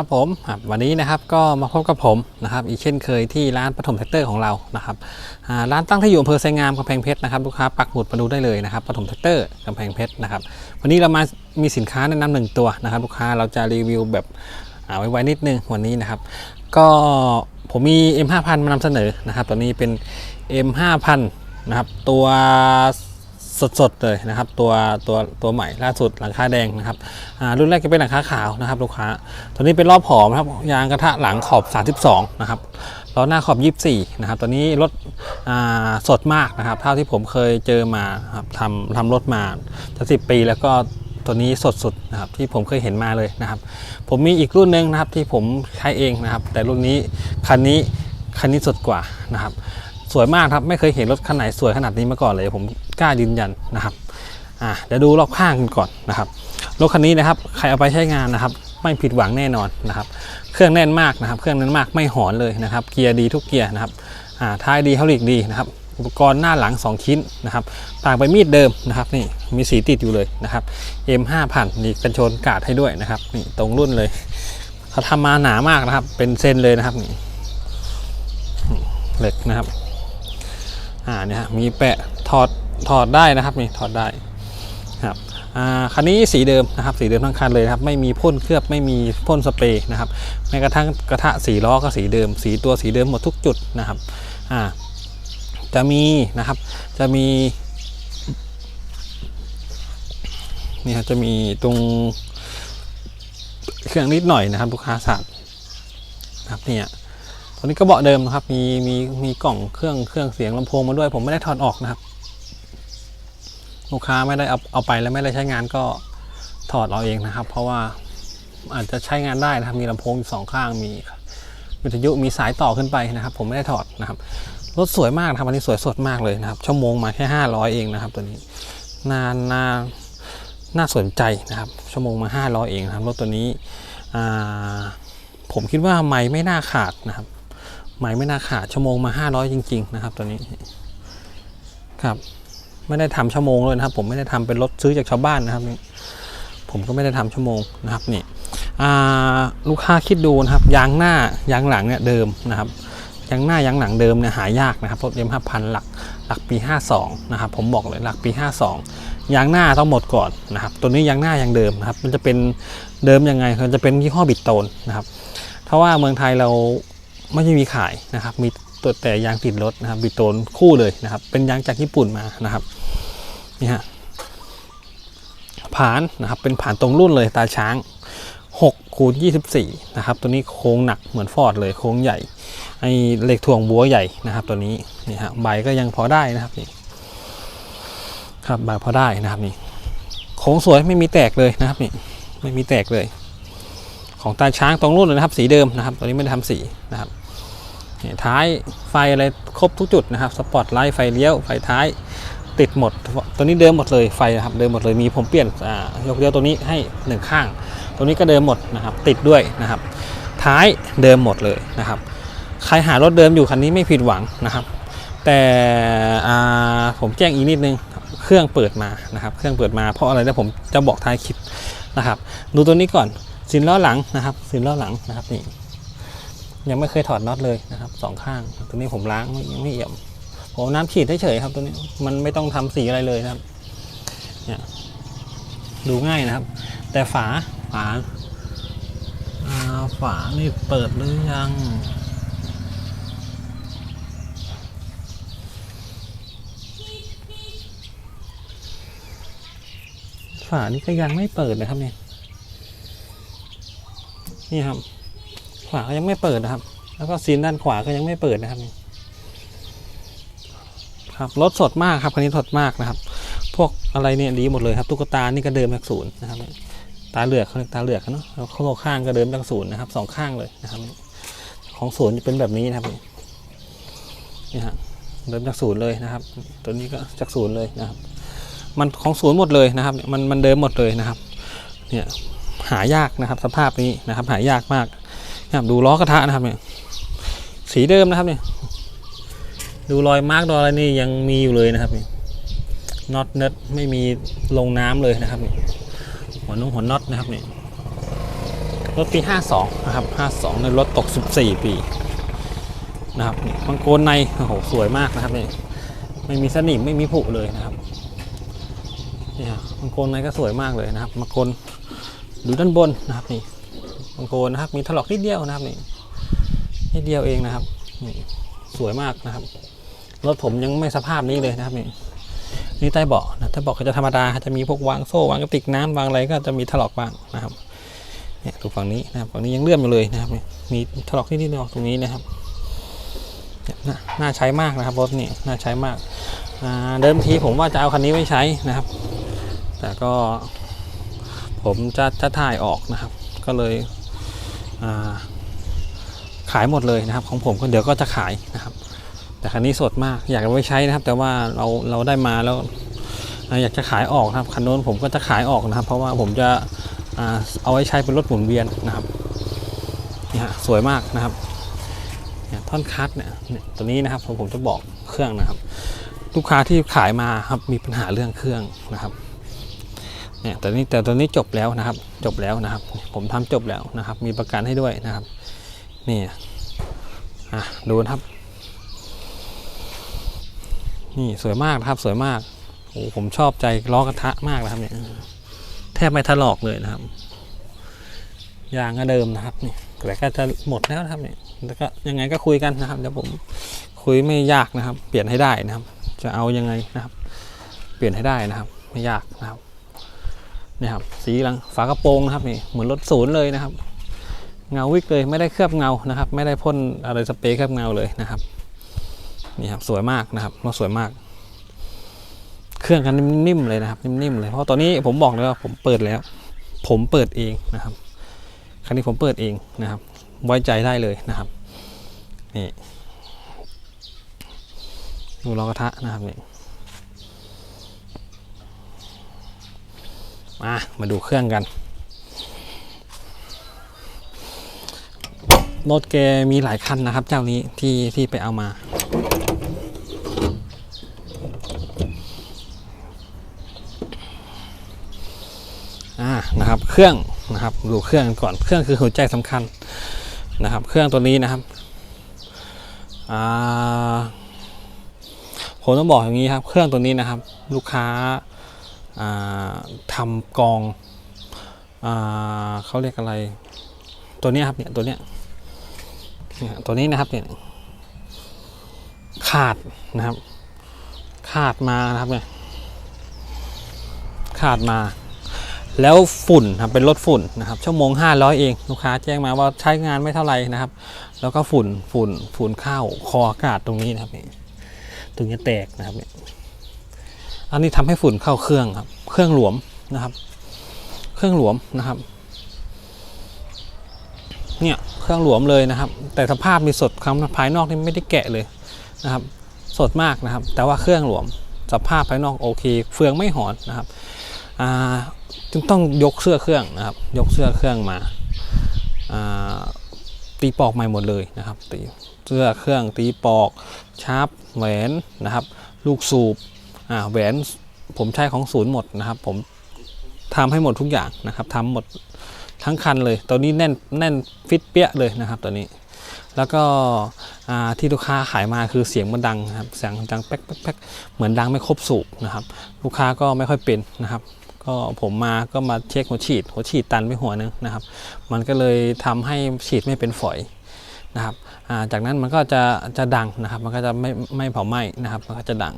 ครับผมวันนี้นะครับก็มาพบกับผมนะครับอีกเช่นเคยที่ร้านปฐมแท็กเตอร์ของเรานะครับร้านตั้งที่อยู่อำเภอไซงามกำแพงเพชรนะครับลูกค้าปักหมุดมาดูได้เลยนะครับปฐมแท็กเตอร์กำแพงเพชรนะครับวันนี้เรามามีสินค้าแนะนำหนึ่งตัวนะครับลูกค้าเราจะรีวิวแบบไว้ๆนิดนึงวันนี้นะครับ ก็ผมมี M5000 มานำเสนอนะครับตัวนี้เป็น M5000 นะครับตัว สดๆเลยนะครับ ตัวตัวตัวใหม่ล่าสุดหลังคาแดงนะครับรุ่นแรกจะเป็นหลังคาขาวนะครับลูกค้าตัวนี้เป็นรอบผอมนะครับยางกระทะหลังขอบ 32 นะครับล้อหน้าขอบ 24 นะครับตัวนี้รถสดมากนะครับ เท่าที่ผมเคยเจอมาครับทำทำรถมาจะสิปีแล้วก็ตัวนี้สดสุดนะครับที่ผมเคยเห็นมาเลยนะครับ ผมมีอีกรุ่นหนึ่งนะครับที่ผมใช้เองนะครับ แต่รุ่นนี้คันนี้คันนี้สดกว่านะครับ สวยมากครับ ไม่เคยเห็นรถคันไหนสวยขนาดนี้มาก่อนเลย ผมกล้ายืนยันนะครับอ่าเดี๋ยวดูรอบข้างกันก่อนนะครับรถคันนี้นะครับใครเอาไปใช้งานนะครับ ไม่ผิดหวังแน่นอนนะครับ เครื่องแน่นมากนะครับ เครื่องแน่นมากไม่หอนเลยนะครับ เกียร์ดีทุกเกียร์นะครับอ่าท้ายดีเฮาลิกดีนะครับอุปกรณ์หน้าหลัง 2 ชิ้นนะครับต่างไปมีดเดิมนะครับนี่มีสีติดอยู่เลยนะครับ M5000 นี่กันชนกาดให้ด้วยนะครับนี่ตรงรุ่นเลยเขาทำมาหนามากนะครับ เป็นเซนเลยนะครับนี่เหล็กนะครับ อ่าเนี่ยฮะมีแปะถอดถอดได้นะครับนี่ถอดได้ครับอ่าคันนี้สีเดิมนะครับสีเดิมทั้งคันเลยครับไม่มีพ่นเคลือบไม่มีพ่นสเปรย์นะครับแม้กระทั่งกระทะสีล้อก็สีเดิม สีตัวสีเดิมหมดทุกจุดนะครับอ่าจะมีนะครับจะมีนี่ครับจะมีตรงเครื่องนิดหน่อยนะครับลูกค้าสัตว์นะครับเนี่ย ตัวนี้ก็เบาะเดิมนะครับ มีมีมีกล่องเครื่องเครื่องเสียงลำโพงมาด้วย ผมไม่ได้ถอดออกนะครับ ลูกค้าไม่ได้เอาเอาไปแล้วไม่ได้ใช้งานก็ถอดเอาเองนะครับ เพราะว่าอาจจะใช้งานได้นะครับ มีลำโพงสองข้างมีวิทยุมีสายต่อขึ้นไปนะครับ ผมไม่ได้ถอดนะครับรถสวยมากนะครับวันนี้สวยสดมากเลยนะครับ ชั่วโมงมาแค่ 500 เองนะครับ ตัวนี้นาน่าน่าสนใจนะครับ ชั่วโมงมา 500 เองนะครับรถตัวนี้ผมคิดว่าไม่ไม่น่าขาดนะครับ ไหมไม่น่าขาดชั่วโมงมา 500 จริง ๆ นะครับตัวนี้ครับ ไม่ได้ทำชั่วโมงเลยนะครับ ผมไม่ได้ทำเป็นรถซื้อจากชาวบ้านนะครับ ผมก็ไม่ได้ทำชั่วโมงนะครับนี่ลูกค้าคิดดูนะครับยางหน้ายางหลังเนี่ยเดิมนะครับยางหน้ายางหลังเดิมเนี่ยหายากนะครับรถเอ็มห้าพันหลักหลักปี 52 นะครับ ผมบอกเลยหลักปี 52 ยางหน้าต้องหมดก่อนนะครับ ตัวนี้ยางหน้ายางเดิมนะครับ มันจะเป็นเดิมยังไงมันจะเป็นยี่ห้อบิดโตนนะครับเพราะว่าเมืองไทยเรา ไม่ใช่มีขายนะครับ มีตัวแต่ยางติดรถนะครับบิโตนคู่เลยนะครับ เป็นยางจากญี่ปุ่นมานะครับนี่ฮะผานนะครับเป็นผานตรงรุ่นเลยตาช้าง6คูณ24นะครับตัวนี้โค้งหนักเหมือนฟอร์ดเลยโค้งใหญ่ไอเหล็กถ่วงบัวใหญ่นะครับ ตัวนี้นี่ฮะใบก็ยังพอได้นะครับนี่ครับใบพอได้นะครับนี่โค้งสวยไม่มีแตกเลยนะครับนี่ไม่มีแตกเลย ของตาช้างตรงรุ่นเลยนะครับ สีเดิมนะครับ ตัวนี้ไม่ได้ทำสีนะครับ ท้ายไฟอะไรครบทุกจุดนะครับสปอตไลท์ไฟเลี้ยวไฟท้ายติดหมด ตัวนี้เดิมหมดเลยไฟนะครับเดิมหมดเลยมีผมเปลี่ยนยกเลี้ยวตัวนี้ให้หนึ่งข้าง ตัวนี้ก็เดิมหมดนะครับติดด้วยนะครับ ท้ายเดิมหมดเลยนะครับ ใครหารถเดิมอยู่คันนี้ไม่ผิดหวังนะครับ แต่ผมแจ้งอีกนิดนึงเครื่องเปิดมานะครับ เครื่องเปิดมาเพราะอะไรนะผมจะบอกท้ายคลิปนะครับ ดูตัวนี้ก่อนสินล้อหลังนะครับสินล้อหลังนะครับนี่ ยังไม่เคยถอดน็อตเลยนะครับสองข้างตัวนี้ผมล้างไม่ไม่เอี่ยมผมน้ำฉีดเฉยๆครับตัวนี้มันไม่ต้องทำสีอะไรเลยนะครับเนี่ยดูง่ายนะครับ แต่ฝาฝาฝานี่เปิดหรือยังฝานี่ก็ยังไม่เปิดนะครับเนี่ยนี่ครับ ขวาก็ยังไม่เปิดนะครับ แล้วก็ซีนด้านขวาก็ยังไม่เปิดนะครับครับรถสดมากครับคันนี้สดมากนะครับ พวกอะไรเนี่ยดีหมดเลยครับตุ๊กตานี่ก็เดิมจากศูนย์นะครับตาเหลือกเขาเรียกตาเหลือกเนาะแล้วข้างข้างก็เดิมจากศูนย์นะครับสองข้างเลยนะครับ ของศูนย์จะเป็นแบบนี้นะครับนี่ฮะเดิมจากศูนย์เลยนะครับ ตัวนี้ก็จากศูนย์เลยนะครับ มันของศูนย์หมดเลยนะครับ มันมันเดิมหมดเลยนะครับ เนี่ยหายากนะครับสภาพนี้นะครับ หายากมาก นะครับดูล้อกระทะนะครับเนี่ยสีเดิมนะครับเนี่ยดูรอยมาร์กรอยอะไรนี่ยังมีอยู่เลยนะครับเนี่ยน็อตเน็ตไม่มีลงน้ำเลยนะครับนี่หัวนุ่งหัวน็อตนะครับเนี่รรถปี 52 นะครับ 52 ในรถตก 14 ปีนะครับนี่มังโกนในโอ้โหสวยมากนะครับนี่ไม่มีสนิมไม่มีผุเลยนะครับนี่ฮะมังโกนในก็สวยมากเลยนะครับมังโกนดูด้านบนนะครับนี่ มังโกนนะครับ มีถลอกนิดเดียวนะครับนี่นิดเดียวเองนะครับนี่สวยมากนะครับรถผมยังไม่สภาพนี้เลยนะครับนี่นี่ใต้เบาะนะใต้เบาะก็จะธรรมดาจะมีพวกวางโซ่วางกระติกน้ำวางอะไรก็จะมีถลอกบ้างนะครับเนี่ยดูฝั่งนี้นะครับฝั่งนี้ยังเลื่อมอยู่เลยนะครับนี่มีถลอกนิดๆหน่อยๆตรงนี้นะครับเนี่ยน่าใช้มากนะครับรถนี่น่าใช้มากาเดิมทีผมว่าจะเอาคันนี้ไว้ใช้นะครับ แต่ก็ผมจะจะถ่ายออกนะครับ ก็เลย ขายหมดเลยนะครับ ของผมก็เดี๋ยวก็จะขายนะครับ แต่คันนี้สดมากอยากเอาไว้ใช้นะครับ แต่ว่าเราเราได้มาแล้วอยากจะขายออกนะครับคันโน้นผมก็จะขายออกนะครับ เพราะว่าผมจะเอาไว้ใช้เป็นรถหมุนเวียนนะครับนี่ฮะสวยมากนะครับเนี่ยท่อนคัดเนี่ยตัวนี้นะครับผมผมจะบอกเครื่องนะครับ ลูกค้าที่ขายมาครับมีปัญหาเรื่องเครื่องนะครับ เนี่ยแต่นี้แต่ตัวนี้จบแล้วนะครับ จบแล้วนะครับ ผมทำจบแล้วนะครับ มีประกันให้ด้วยนะครับ นี่อะดูนะครับ นี่สวยมากนะครับสวยมากโอ้ผมชอบใจล้อกระทะมากนะครับเนี่ยแทบไม่ถลอกเลยนะครับยางก็เดิมนะครับนี่แต่ก็จะหมดแล้วนะครับเนี่ยแล้วก็ยังไงก็คุยกันนะครับเดี๋ยวผมคุยไม่ยากนะครับ เปลี่ยนให้ได้นะครับ จะเอายังไงนะครับ เปลี่ยนให้ได้นะครับ ไม่ยากนะครับ นี่ครับสีหลังฝากระโปรงนะครับนี่เหมือนรถศูนย์เลยนะครับ เงาวิกเลยไม่ได้เคลือบเงานะครับ ไม่ได้พ่นอะไรสเปรย์เคลือบเงาเลยนะครับนี่ครับสวยมากนะครับรถสวยมาก เครื่องกันนิ่มๆเลยนะครับ นิ่มๆเลยเพราะตอนนี้ผมบอกเลยว่าผมเปิดแล้ว ผมเปิดเองนะครับคันนี้ผมเปิดเองนะครับ ไว้ใจได้เลยนะครับนี่ดูล้อกระทะนะครับนี่ มา มาดูเครื่องกันรถแกมีหลายคันนะครับ เจ้านี้ที่ที่ไปเอามา อ่า นะครับ เครื่องนะครับ ดูเครื่องก่อน เครื่องคือหัวใจสำคัญนะครับ เครื่องตัวนี้นะครับ อ่า ผมต้องบอกอย่างนี้ครับ เครื่องตัวนี้นะครับ ลูกค้า อ่าทำกองอเขาเรียกอะไร ตัวนี้ครับเนี่ยตัวเนี้ยตัวนี้นะครับเนี่ยขาดนะครับ ขาดมานะครับเนี่ยขาดมา แล้วฝุ่นครับเป็นรถฝุ่นนะครับ ชั่วโมง 500 เองลูกค้าแจ้งมาว่าใช้งานไม่เท่าไหร่นะครับ แล้วก็ฝุ่นฝุ่นฝุ่นเข้าคออากาศตรงนี้นะครับนี่ถึงจะแตกนะครับเนี่ย อันนี้ทำให้ฝุ่นเข้าเครื่องครับ เครื่องหลวมนะครับ เครื่องหลวมนะครับ เนี่ยเครื่องหลวมเลยนะครับ แต่สภาพมีสดคำภายนอกนี่ไม่ได้แกะเลยนะครับ สดมากนะครับ แต่ว่าเครื่องหลวม สภาพภายนอกโอเค เฟืองไม่หอนนะครับอ่าจึงต้องยกเสื้อเครื่องนะครับ ยกเสื้อเครื่องมาอ่าตีปอกใหม่หมดเลยนะครับตีเสื้อเครื่องตีปอกชาร์ปแหวนนะครับ ลูกสูบ แหวนผมใช้ของศูนย์หมดนะครับ ผมทำให้หมดทุกอย่างนะครับทำหมดทั้งคันเลยตัวนี้แน่นแน่นฟิตเปี้ยเลยนะครับตัวนี้ แล้วก็ที่ลูกค้าขายมาคือเสียงมันดังครับเสียงดังแป๊กแป๊กแป๊กเหมือนดังไม่ครบสูบนะครับ ลูกค้าก็ไม่ค่อยเป็นนะครับก็ผมมาก็มาเช็คหัวฉีดหัวฉีดตันไปหัวนึงนะครับ มันก็เลยทำให้ฉีดไม่เป็นฝอย นะครับจากนั้นมันก็จะจะดังนะครับมันก็จะไม่ไม่เผาไหม้นะครับมันก็จะดัง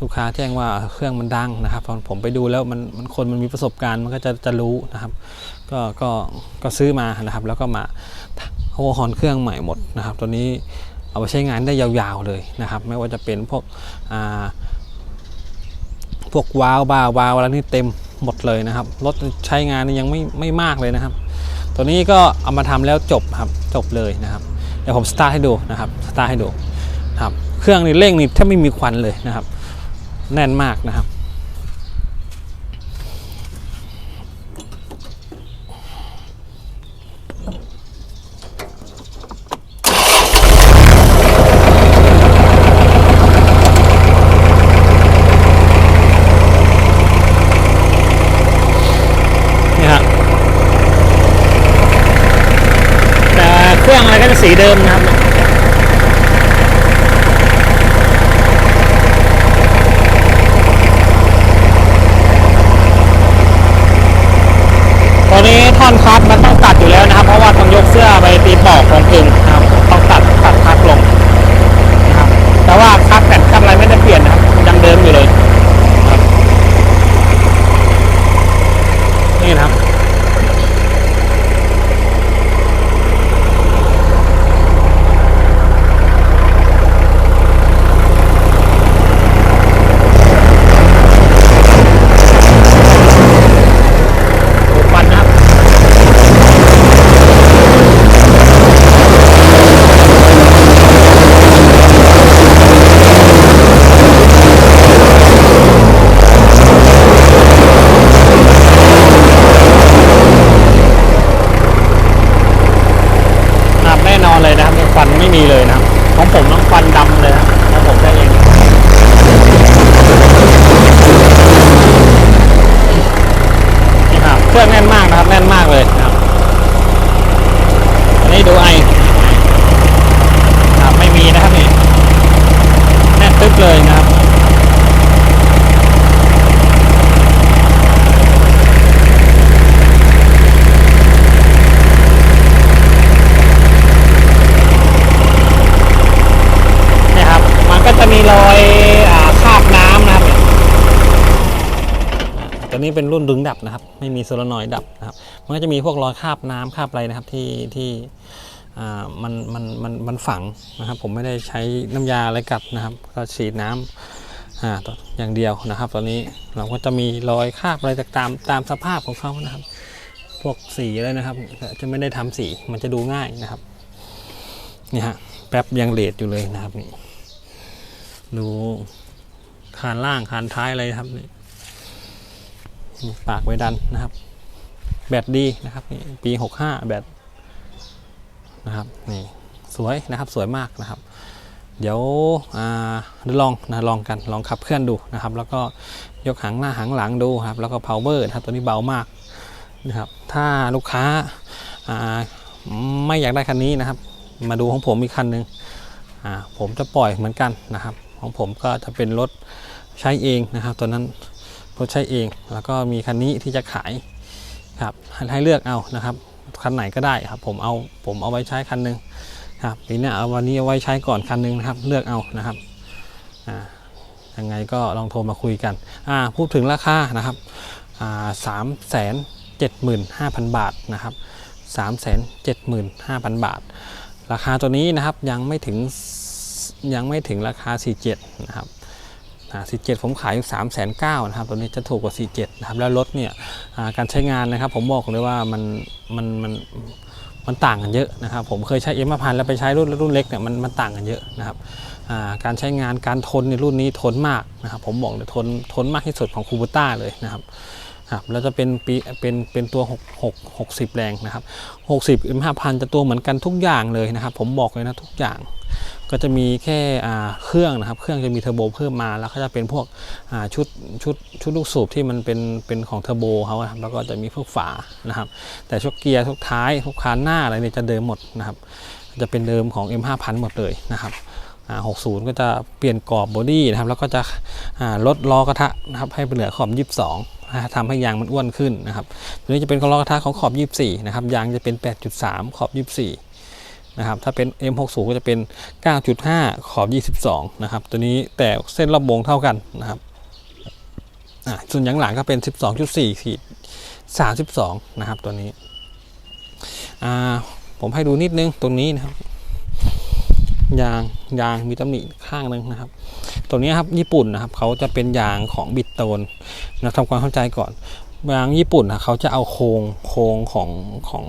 ลูกค้าแจ้งว่าเครื่องมันดังนะครับพอผมไปดูแล้วมันมันคนมันมีประสบการณ์มันก็จะจะรู้นะครับ ก็ก็ก็ซื้อมานะครับ แล้วก็มาโอฮอนเครื่องใหม่หมดนะครับ ตัวนี้เอาไปใช้งานได้ยาวๆเลยนะครับ ไม่ว่าจะเป็นพวกอ่าพวกวาวบาวาวอะไรนี่เต็มหมดเลยนะครับรถใช้งานนี่ยังไม่ไม่มากเลยนะครับ ตัวนี้ก็เอามาทำแล้วจบครับจบเลยนะครับ ดี๋ยวผมสตาร์ทให้ดูนะครับสตาร์ทให้ดูนะครับเครื่องนี่เร่งนี่แทบไม่มีควันเลยนะครับ แน่นมากนะครับ นี่ฮะ สีเดิมนะครับ ตอนนี้ท่อนคัดมันต้องตัดอยู่แล้วนะครับ เพราะว่าต้องยกเสื้อ ไปตีปอกของกึ่งนะครับต้องตัดตัดคัดลงนะครับ แต่ว่าคัดแผ่นคัดอะไรไม่ได้เปลี่ยนนะครับยังเดิมอยู่เลยครับนี่นะครับ ดูควันนะครับ ครับแน่นอนเลยนะครับควันไม่มีเลยนะครับ ของผมต้องควันดำเลยนะครับของผมได้เองนี่ครับเครื่องแน่นมากนะครับแน่นมากเลยนะครับอันนี้ดูไอครับไม่มีนะครับนี่แน่นตึ๊บเลยนะครับ เนี่ยครับ มันก็จะมีรอยอาคราบน้ำนะครับเนี่ยอ่าตัวนี้ เป็นรุ่นดึงดับนะครับ ไม่มีโซลานอยด์ดับนะครับ มันก็จะมีพวกรอยคราบน้ำคราบอะไรนะครับที่ที่อ่ามันมันมันมันฝังนะครับ ผมไม่ได้ใช้น้ำยาอะไรกัดนะครับ ก็ฉีดน้ำอ่าอย่างเดียวนะครับ ตอนนี้เราก็จะมีรอยคราบอะไรตามตามสภาพของเขานะครับ พวกสีเลยนะครับ จะไม่ได้ทำสีมันจะดูง่ายนะครับนี่ฮะแป๊บยังเลดอยู่เลยนะครับนี่ดูคานล่างคานท้ายอะไรครับนี่ ปากไว้ดันนะครับ แบตดีนะครับนี่ปีหกห้าแบตนะครับนี่สวยนะครับสวยมากนะครับ เดี๋ยวอลองนะลองกันลองขับเคลื่อนดูนะครับ แล้วก็ยกหางหน้าหางหลังดูครับแล้วก็ power นะครับตัวนี้เบามากนะครับถ้าลูกค้าาไม่อยากได้คันนี้นะครับ มาดูของผมอีกคันหนึ่งผมจะปล่อยเหมือนกันนะครับ ของผมก็จะเป็นรถใช้เองนะครับตัวนั้น รถใช้เอง แล้วก็มีคันนี้ที่จะขายครับให้เลือกเอานะครับคันไหนก็ได้ครับ ผมเอาผมเอาไว้ใช้คันหนึ่งครับปีหนี้เอาวันนี้เอาไว้ใช้ก่อนคันหนึ่งนะครับ เลือกเอานะครับอ่ายังไงก็ลองโทรมาคุยกันอ่าพูดถึงราคานะครับอ่าสามแสนเจ็ดหมื่นห้าพันบาทนะครับสามแสนเจ็ดหมื่นห้าพันบาท ราคาตัวนี้นะครับยังไม่ถึงยังไม่ถึงราคา 47 นะครับ สี่เจ็ดผมขายอยู่สามแสนเก้านะครับตัวนี้จะถูกกว่าสี่เจ็ดนะครับแล้วรถเนี่ยการใช้งานนะครับ ผมบอกเลยว่ามันมันมันมันต่างกันเยอะนะครับ ผมเคยใช้เอ็มพันแล้วไปใช้รุ่นรุ่นเล็กเนี่ยมันมันต่างกันเยอะนะครับการใช้งานการทนในรุ่นนี้ทนมากนะครับ ผมบอกเลยทนทนมากที่สุดของคูบูต้าเลยนะครับ ครับแล้วจะเป็นปีเป็นเป็นตัว 6 6 60 แรงนะครับ 60 M5000 จะตัวเหมือนกันทุกอย่างเลยนะครับ ผมบอกเลยนะทุกอย่าง ก็จะมีแค่เครื่องนะครับ เครื่องจะมีเทอร์โบเพิ่มมาแล้วก็จะเป็นพวกชุดชุดชุดลูกสูบที่มันเป็นเป็นของเทอร์โบเขาครับแล้วก็จะมีพวกฝานะครับ แต่ชุดเกียร์ทุกท้ายทุกคานหน้าอะไรเนี่ยจะเดิมหมดนะครับ จะเป็นเดิมของ M5000 หมดเลยนะครับ60 ก็จะเปลี่ยนกรอบบอดี้นะครับ แล้วก็จะลดล้อกระทะนะครับให้เป็นเหลือขอบ 22 ทำให้ยางมันอ้วนขึ้นนะครับตัวนี้จะเป็นล้อกระทะของขอบ 24 นะครับ ยางจะเป็น 8.3 ขอบ 24 นะครับ ถ้าเป็น M60 ก็จะเป็น 9.5 ขอบ 22 นะครับ ตัวนี้แต่เส้นรอบวงเท่ากันนะครับส่วนยางหลังก็เป็น 12.4ขีด32 นะครับ ตัวนี้ผมให้ดูนิดนึงตรงนี้นะครับ ยางยางมีตำหนิข้างหนึ่งนะครับ ตัวนี้ครับญี่ปุ่นนะครับเขาจะเป็นยางของบิดโตนนะทำความเข้าใจก่อนยางญี่ปุ่นนะเขาจะเอาโครงโครงของของ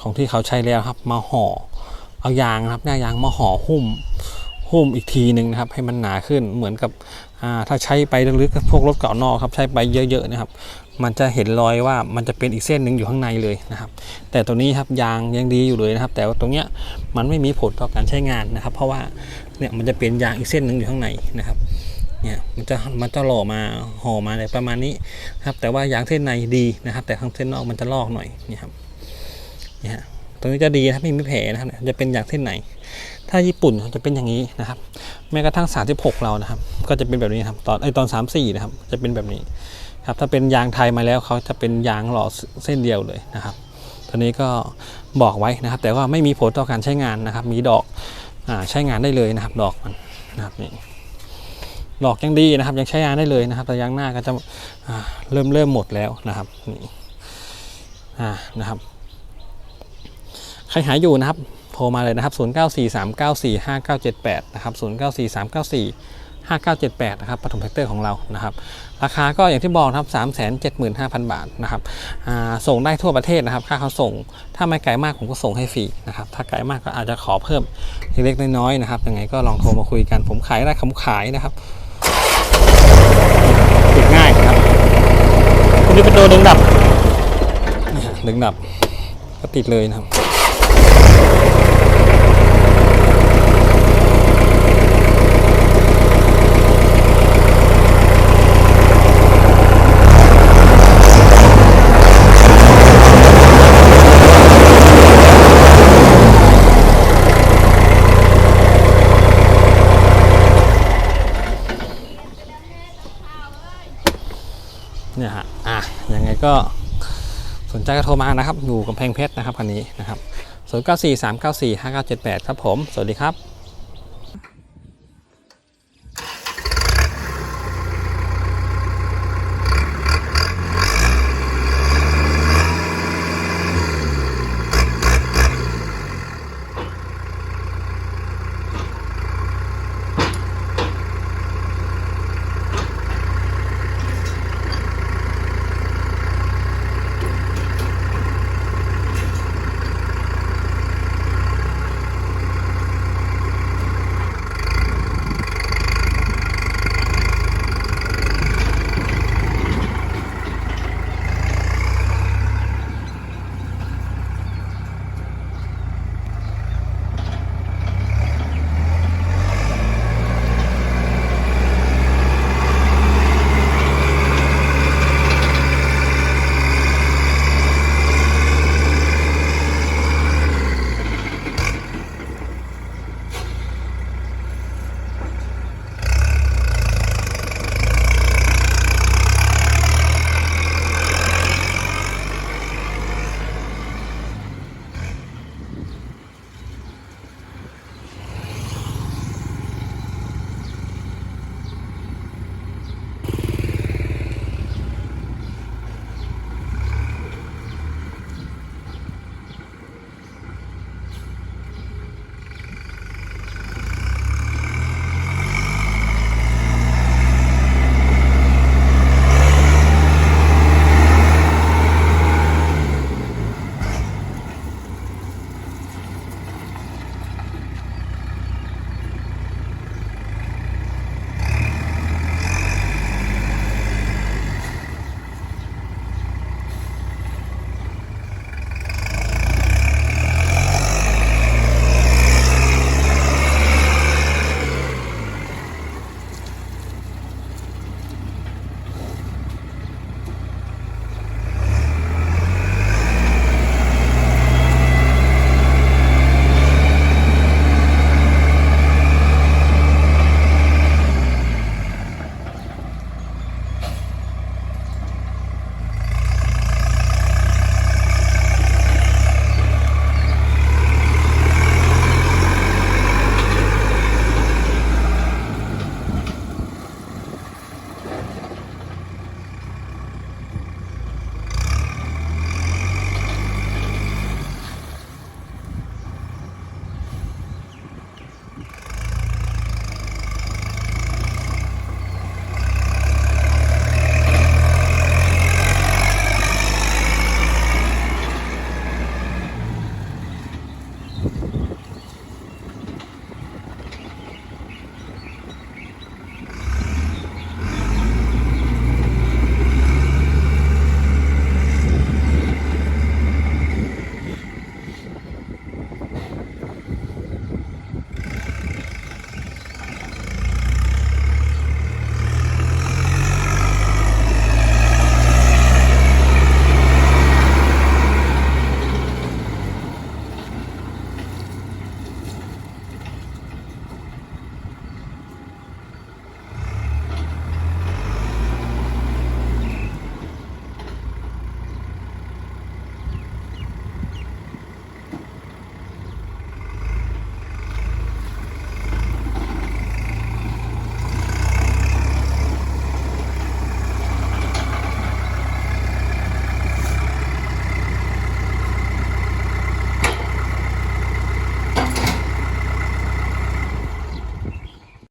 ของที่เขาใช้แล้วครับ มาห่อเอายางนะครับหน้ายางมาห่อหุ้มหุ้มอีกทีหนึ่งนะครับ ให้มันหนาขึ้นเหมือนกับถ้าใช้ไปลึกๆพวกรถเก่านอกครับ ใช้ไปเยอะๆนะครับ มันจะเห็นรอยว่ามันจะเป็นอีกเส้นหนึ่งอยู่ข้างในเลยนะครับ แต่ตัวนี้ครับยางยังดีอยู่เลยนะครับ แต่ว่าตรงเนี้ยมันไม่มีผลต่อการใช้งานนะครับ เพราะว่าเนี่ยมันจะเป็นยางอีกเส้นหนึ่งอยู่ข้างในนะครับเนี่ยมันจะมันจะหล่อมาห่อมาอะไรประมาณนี้ครับแต่ว่ายางเส้นในดีนะครับ แต่ข้างเส้นนอกมันจะลอกหน่อยนี่ครับเนี่ยฮะตัวนี้จะดีนะไม่มีแผลนะครับจะเป็นยางเส้นไหนถ้าญี่ปุ่นจะเป็นอย่างนี้นะครับ แม้กระทั่ง 36 เรานะครับ ก็จะเป็นแบบนี้ครับตอนไอตอน 34 นะครับ จะเป็นแบบนี้ ครับถ้าเป็นยางไทยมาแล้วเขาจะเป็นยางหล่อเส้นเดียวเลยนะครับตัวนี้ก็บอกไว้นะครับ แต่ว่าไม่มีผลต่อการใช้งานนะครับ มีดอกอใช้งานได้เลยนะครับ ดอกมันนะครับนี่ดอกยังดีนะครับ ยังใช้งานได้เลยนะครับ แต่ยางหน้าก็จะเริ่มเริ่มหมดแล้วนะครับนี่นะครับใครหาอยู่นะครับโทรมาเลยนะครับ 0943945978 นะครับ 094394 5978นะครับปฐมแท็กเตอร์ของเรานะครับ ราคาก็อย่างที่บอกครับ 375,000 บาทนะครับส่งได้ทั่วประเทศนะครับ ค่าเขาส่ง ถ้าไม่ไกลมากผมก็ส่งให้ฟรีนะครับ ถ้าไกลมากก็อาจจะขอเพิ่มเล็กๆน้อยๆนะครับ ยังไงก็ลองโทรมาคุยกัน ผมขายได้คำขายนะครับติดง่ายครับคุณนี่เป็นตัวดึงดับ ดึงดับก็ติดเลยนะครับ เนี่ยฮะ อะ ยังไง ก็สนใจก็โทรมานะครับ อยู่กำแพงเพชรนะครับคันนี้นะครับ 0 9 4 3 9 4 5 9 7 8 ครับผม สวัสดีครับ